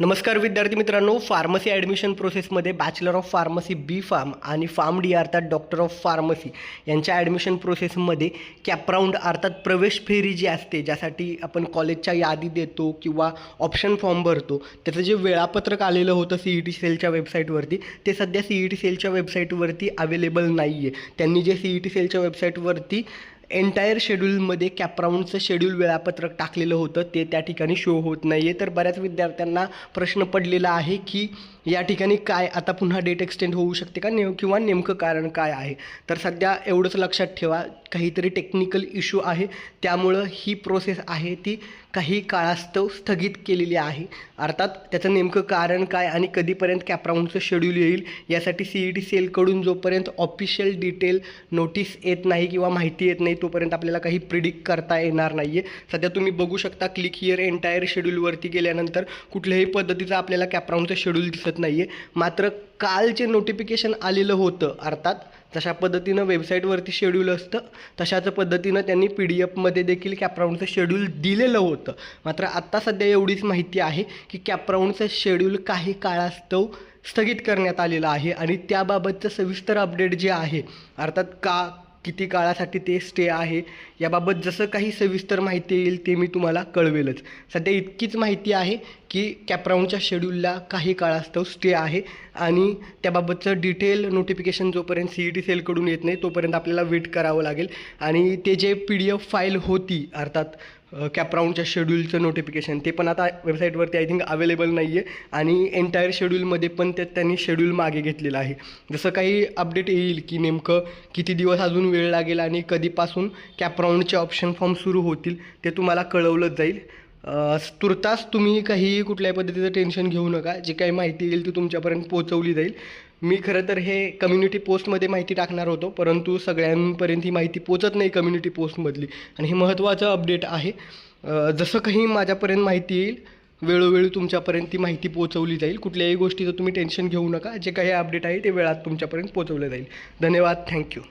नमस्कार विद्यार्थी मित्रांनो फार्मसी ॲडमिशन प्रोसेसमध्ये bachelor of pharmacy B pharm आणि फार्म डी अर्थात डॉक्टर ऑफ फार्मसी यांच्या ॲडमिशन प्रोसेसमध्ये कॅपराऊंड अर्थात प्रवेश फेरी जी असते ज्यासाठी आपण कॉलेजच्या यादी देतो किंवा ऑप्शन फॉर्म भरतो त्याचं जे वेळापत्रक आलेलं होतं सी ई टी सेलच्या वेबसाईटवरती ते सध्या सी ई टी सेलच्या वेबसाईटवरती अवेलेबल नाही आहे त्यांनी जे सी ई टी सेलच्या वेबसाईटवरती एंटायर शेड्यूलमध्ये कॅपराऊंडचं शेड्यूल वेळापत्रक टाकलेलं होतं. ते त्या ठिकाणी शो होत नाही आहे तर बऱ्याच विद्यार्थ्यांना प्रश्न पडलेला आहे की या ठिकाणी काय आता पुन्हा डेट एक्सटेंड होऊ शकते का? नेम किंवा नेमकं कारण काय आहे? तर सध्या एवढंच लक्षात ठेवा काहीतरी टेक्निकल इश्यू आहे. त्यामुळं ही प्रोसेस आहे ती काही काळास्तव स्थगित केलेली आहे. अर्थात त्याचं नेमकं कारण काय आणि कधीपर्यंत कॅपराऊंडचं शेड्यूल येईल यासाठी सी ई टी सेलकडून जोपर्यंत ऑफिशियल डिटेल नोटीस येत नाही किंवा माहिती येत नाही तोपर्यंत आपल्याला काही प्रिडिक्ट करता येणार नाही आहे सध्या तुम्ही बघू शकता क्लिक हिअर एंटायर शेड्यूलवरती गेल्यानंतर कुठल्याही पद्धतीचं आपल्याला कॅपराऊंडचं शेड्यूल दिसत नाही आहे मात्र काल जे नोटिफिकेशन आलेलं होतं अर्थात जशा पद्धतीनं वेबसाईटवरती शेड्यूल असतं. तशाच पद्धतीनं त्यांनी पी डी एफमध्ये देखील कॅपराऊंडचं शेड्यूल दिलेलं होतं. मात्र आत्ता सध्या एवढीच माहिती आहे की कॅपराऊंडचं शेड्यूल काही काळास्तव स्थगित करण्यात आलेलं आहे. आणि त्याबाबतचं सविस्तर अपडेट जे आहे अर्थात का किती काळासाठी ते स्टे आहे याबाबत जसं काही सविस्तर माहिती येईल ते मी तुम्हाला कळवेलच. सध्या इतकीच माहिती आहे की कॅपराऊंडच्या शेड्यूलला काही काळास्तव स्टे आहे आणि त्याबाबतचं डिटेल नोटिफिकेशन जोपर्यंत सी ई टी सेलकडून येत नाही तोपर्यंत आपल्याला वेट करावं लागेल. आणि ते J P D F file होती अर्थात कॅपराऊंडच्या शेड्यूलचं नोटिफिकेशन ते पण आता वेबसाईटवरती आय थिंक अवेलेबल नाही आहे आणि एंटायर शेड्यूलमध्ये पण ते त्यांनी शेड्यूल मागे घेतलेलं आहे. जसं काही अपडेट येईल की नेमकं किती दिवस अजून वेळ लागेल आणि कधीपासून कॅपराऊंडचे ऑप्शन फॉर्म सुरू होतील ते तुम्हाला कळवलं जाईल. तुर्तास तुम्ही काही कुठल्याही पद्धतीचं टेन्शन घेऊ नका. जी काही माहिती येईल ती तुमच्यापर्यंत पोहोचवली जाईल. मी खरं तर हे कम्युनिटी पोस्टमध्ये माहिती टाकणार होतो परंतु सगळ्यांपर्यंत ही माहिती पोचत नाही कम्युनिटी पोस्टमधली आणि हे महत्त्वाचं अपडेट आहे. जसं काही माझ्यापर्यंत माहिती येईल वेळोवेळी तुमच्यापर्यंत ती माहिती पोहोचवली जाईल. कुठल्याही गोष्टीचं तुम्ही टेन्शन घेऊ नका. जे काही अपडेट आहे ते वेळात तुमच्यापर्यंत पोहोचवलं जाईल. धन्यवाद. थँक्यू